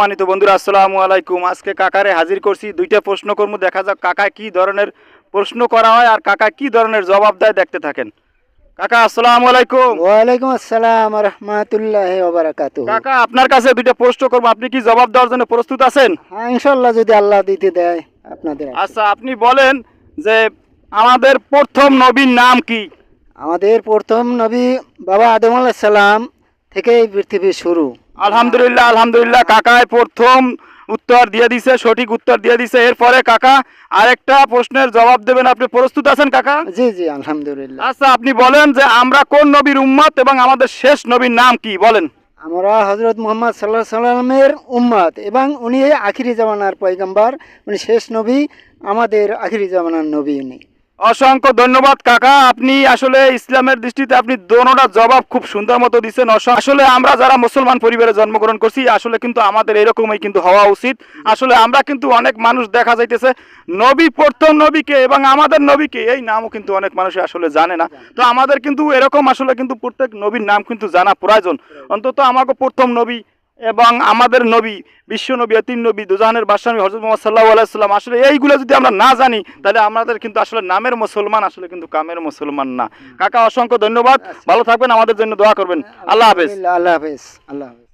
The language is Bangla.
সম্মানিত বন্ধুরা আসসালামু আলাইকুম। আজকে কাকারে হাজির করছি। দুইটা প্রশ্ন করব। দেখা যাক কাকা কি ধরনের প্রশ্ন করা হয় আর কাকা কি ধরনের জবাব দেয় দেখতে থাকেন। কাকা আসসালামু আলাইকুম। ওয়ালাইকুম আসসালাম রহমতুল্লাহ ওবরাকাত কাকা আপনার কাছে দুইটা প্রশ্ন করব। আপনি কি জবাব দেওয়ার জন্য প্রস্তুত আছেন? হ্যাঁ ইনশাল্লাহ যদি আল্লাহ দিতে দেয় আপনাদের আচ্ছা আপনি বলেন যে আমাদের প্রথম নবীর নাম কি? আমাদের প্রথম নবী বাবা আদম আলাহ সালাম থেকে এই পৃথিবী শুরু। আলহামদুলিল্লাহ আলহামদুলিল্লাহ কাকায় প্রথম উত্তর দিয়ে দিছে সঠিক উত্তর দিয়ে দিছে। এরপরে কাকা আরেকটা প্রশ্নের জবাব দেবেন। আপনি প্রস্তুত আছেন কাকা? জি জি আলহামদুলিল্লাহ। আচ্ছা আপনি বলেন যে আমরা কোন নবীর উম্মত এবং আমাদের শেষ নবীর নাম কি? বলেন। আমরা হজরত মোহাম্মদ সাল্লাহ সাল্লামের উম্মত এবং উনি আখিরি জামানার পয়গম্বর। উনি শেষ নবী আমাদের আখিরি জামানার নবী উনি। অসংখ্য ধন্যবাদ, কাকা। আপনি আসলে ইসলামের দৃষ্টিতে আপনি দোনোটা জবাব খুব সুন্দর মতো দিচ্ছেন। আসলে আমরা যারা মুসলমান পরিবারে জন্মগ্রহণ করছি, আসলে কিন্তু আমাদের এরকমই কিন্তু হওয়া উচিত। আসলে আমরা কিন্তু অনেক মানুষ দেখা যাইতেছে, নবী প্রথম নবীকে এবং আমাদের নবীকে, এই নামও কিন্তু অনেক মানুষ আসলে জানে না। তো আমাদের কিন্তু এরকম আসলে কিন্তু প্রত্যেক নবীর নাম কিন্তু জানা প্রয়োজন। অন্তত আমাকে প্রথম নবী এবং আমাদের নবী বিশ্ব নবী তিন নবী দুজাহানের নবী হজরত মোহাম্মদ সাল্লাহ আলাইসাল্লাম আসলে এইগুলো যদি আমরা না জানি তাহলে আমাদের কিন্তু আসলে নামের মুসলমান আসলে কিন্তু কামের মুসলমান না। কাকা অসংখ্য ধন্যবাদ। ভালো থাকবেন আমাদের জন্য দোয়া করবেন। আল্লাহ হাফেজ। আল্লাহ হাফেজ। আল্লাহ হাফেজ।